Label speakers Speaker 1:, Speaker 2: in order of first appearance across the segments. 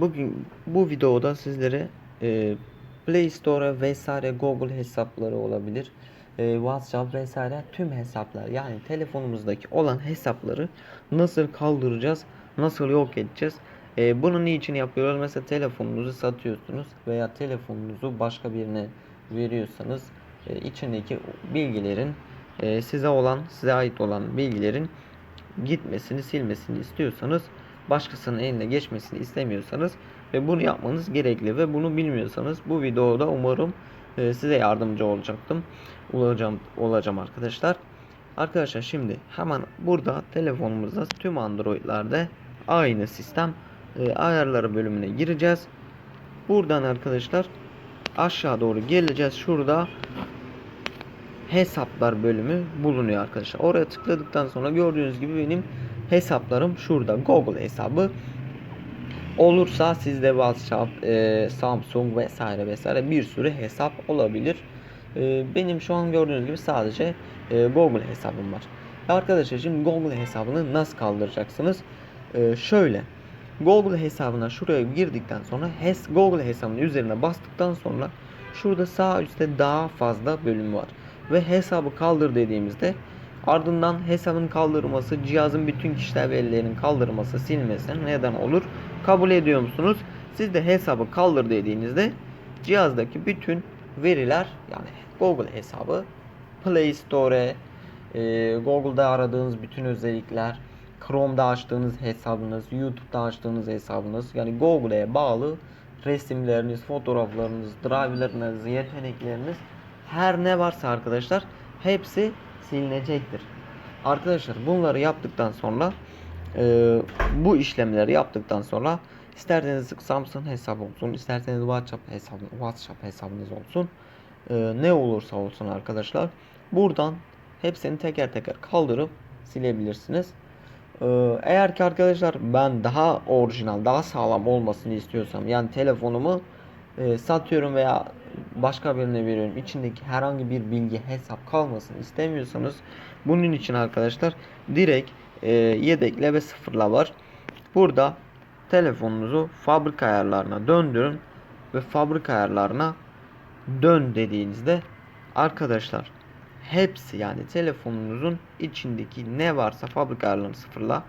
Speaker 1: Bugün bu videoda sizlere e, Play Store vesaire Google hesapları olabilir. e, WhatsApp vesaire tüm hesaplar yani telefonumuzdaki olan hesapları nasıl kaldıracağız, nasıl yok edeceğiz. E, bunu niçin yapıyoruz? Mesela telefonunuzu satıyorsunuz veya telefonunuzu başka birine veriyorsanız e, içindeki bilgilerin e, size olan, size ait olan bilgilerin gitmesini, silmesini istiyorsanız, başkasının eline geçmesini istemiyorsanız ve bunu yapmanız gerekli ve bunu bilmiyorsanız bu videoda umarım e, size yardımcı olacaktım. Olacağım, olacağım arkadaşlar. Arkadaşlar şimdi hemen burada telefonumuzda tüm Android'lerde aynı sistem e, ayarları bölümüne gireceğiz. Buradan arkadaşlar aşağı doğru geleceğiz. Şurada hesaplar bölümü bulunuyor arkadaşlar. Oraya tıkladıktan sonra gördüğünüz gibi benim hesaplarım şurada. Google hesabı olursa sizde WhatsApp, e, Samsung vesaire vesaire bir sürü hesap olabilir. E, benim şu an gördüğünüz gibi sadece e, Google hesabım var. Arkadaşlar şimdi Google hesabını nasıl kaldıracaksınız? E, şöyle Google hesabına şuraya girdikten sonra hes Google hesabının üzerine bastıktan sonra şurada sağ üstte daha fazla bölüm var ve hesabı kaldır dediğimizde ardından hesabın kaldırılması cihazın bütün kişisel verilerinin kaldırılması silmesi neden olur. Kabul ediyor musunuz? Siz de hesabı kaldır dediğinizde cihazdaki bütün veriler yani Google hesabı Play Store e, Google'da aradığınız bütün özellikler Chrome'da açtığınız hesabınız, YouTube'da açtığınız hesabınız yani Google'e bağlı resimleriniz, fotoğraflarınız, drive'larınız, yetenekleriniz her ne varsa arkadaşlar hepsi silinecektir. Arkadaşlar bunları yaptıktan sonra e, bu işlemleri yaptıktan sonra isterseniz Samsung hesabı olsun, isterseniz WhatsApp hesabı, WhatsApp hesabınız olsun. e, ne olursa olsun arkadaşlar buradan hepsini teker teker kaldırıp silebilirsiniz. Ee, Eğer ki arkadaşlar ben daha orijinal, daha sağlam olmasını istiyorsam yani telefonumu e, satıyorum veya başka birine veriyorum. İçindeki herhangi bir bilgi, hesap kalmasını istemiyorsanız bunun için arkadaşlar direkt e, yedekle ve sıfırla var. Burada telefonunuzu fabrika ayarlarına döndürün ve fabrika ayarlarına dön dediğinizde arkadaşlar hepsi yani telefonunuzun içindeki ne varsa fabrika ayarlarını sıfırla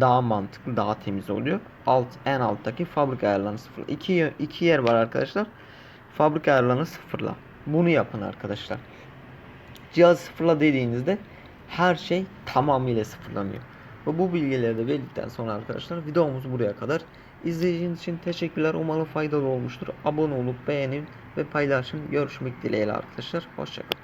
Speaker 1: daha mantıklı daha temiz oluyor. Alt en alttaki fabrika ayarlarını sıfırla. İki, iki yer var arkadaşlar. Fabrika ayarlarını sıfırla. Bunu yapın arkadaşlar. Cihazı sıfırla dediğinizde her şey tamamıyla sıfırlanıyor. Ve bu bilgileri de verdikten sonra arkadaşlar videomuz buraya kadar. İzlediğiniz için teşekkürler. Umarım faydalı olmuştur. Abone olup beğenin ve paylaşın. Görüşmek dileğiyle arkadaşlar. Hoşçakalın.